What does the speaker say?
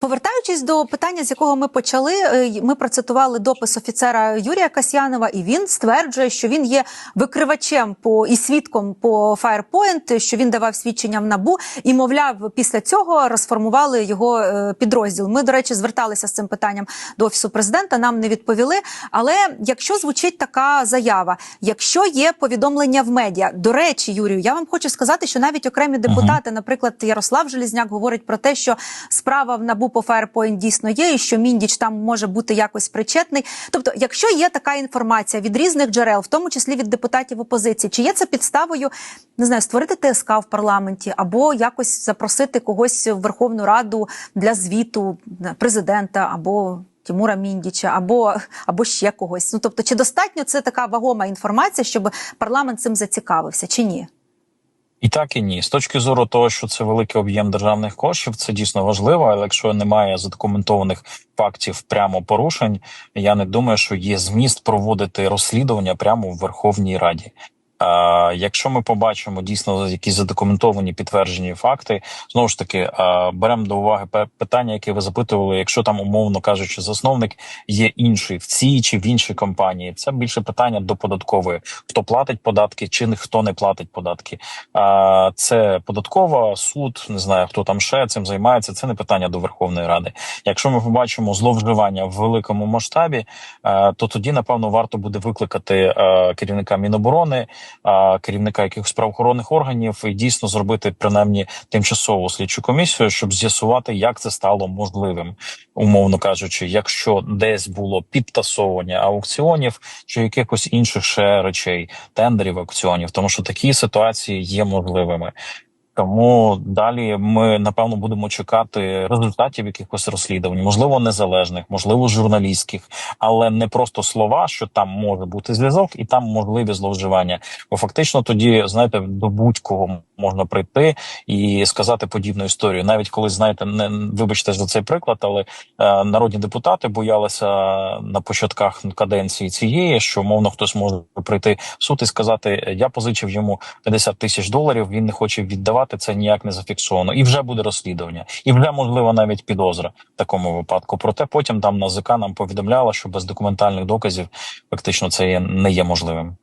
Повертаючись до питання, з якого ми почали, е, ми процитували допис офіцера Юрія Касьянова, і він стверджує, що він є викривачем по і свідком по Firepoint, що він давав свідчення в набу, і мовляв, після цього розформували його е, підрозділ. Ми, до речі, зверталися з цим питанням до офісу президента. Нам не відповіли. Але якщо звучить така заява, якщо є повідомлення в медіа, до речі, Юрію, я вам хочу сказати, що навіть окремі депутати, наприклад, Ярослав Желізняк, говорить про те, що справа в набу по Firepoint дійсно є, і що міндіч там може бути якось причетний. Тобто, якщо є така інформація від різних джерел, в тому числі від депутатів опозиції, чи є це підставою не знаю, створити ТСК в парламенті або якось запросити когось в Верховну Раду для звіту президента або. Тимура Міндіча або або ще когось. Ну тобто, чи достатньо це така вагома інформація, щоб парламент цим зацікавився, чи ні? І так і ні. З точки зору того, що це великий об'єм державних коштів, це дійсно важливо. Але якщо немає задокументованих фактів прямо порушень, я не думаю, що є зміст проводити розслідування прямо в Верховній Раді. Якщо ми побачимо дійсно якісь задокументовані підтверджені факти, знову ж таки беремо до уваги питання, яке ви запитували. Якщо там умовно кажучи, засновник є інший в цій чи в іншій компанії, це більше питання до податкової: хто платить податки, чи не хто не платить податки. Це податкова, суд, не знаю хто там ще цим займається. Це не питання до Верховної Ради. Якщо ми побачимо зловживання в великому масштабі, то тоді напевно варто буде викликати керівника Міноборони, керівника якихось правоохоронних органів і дійсно зробити принаймні тимчасову слідчу комісію, щоб з'ясувати, як це стало можливим, умовно кажучи, якщо десь було підтасовування аукціонів чи якихось інших ще речей, тендерів аукціонів, тому що такі ситуації є можливими. Тому далі ми напевно будемо чекати результатів якихось розслідувань, можливо, незалежних, можливо, журналістських, але не просто слова, що там може бути зв'язок, і там можливі зловживання. Бо фактично тоді, знаєте, до будь-кого можна прийти і сказати подібну історію. Навіть коли знаєте, не вибачте за цей приклад, але е, народні депутати боялися на початках каденції цієї, що мовно хтось може прийти в суд і сказати: я позичив йому 50 тисяч доларів. Він не хоче віддавати це ніяк не зафіксовано, і вже буде розслідування, і вже можливо навіть підозра в такому випадку. Проте потім там НАЗК нам повідомляла, що без документальних доказів фактично це є, не є можливим.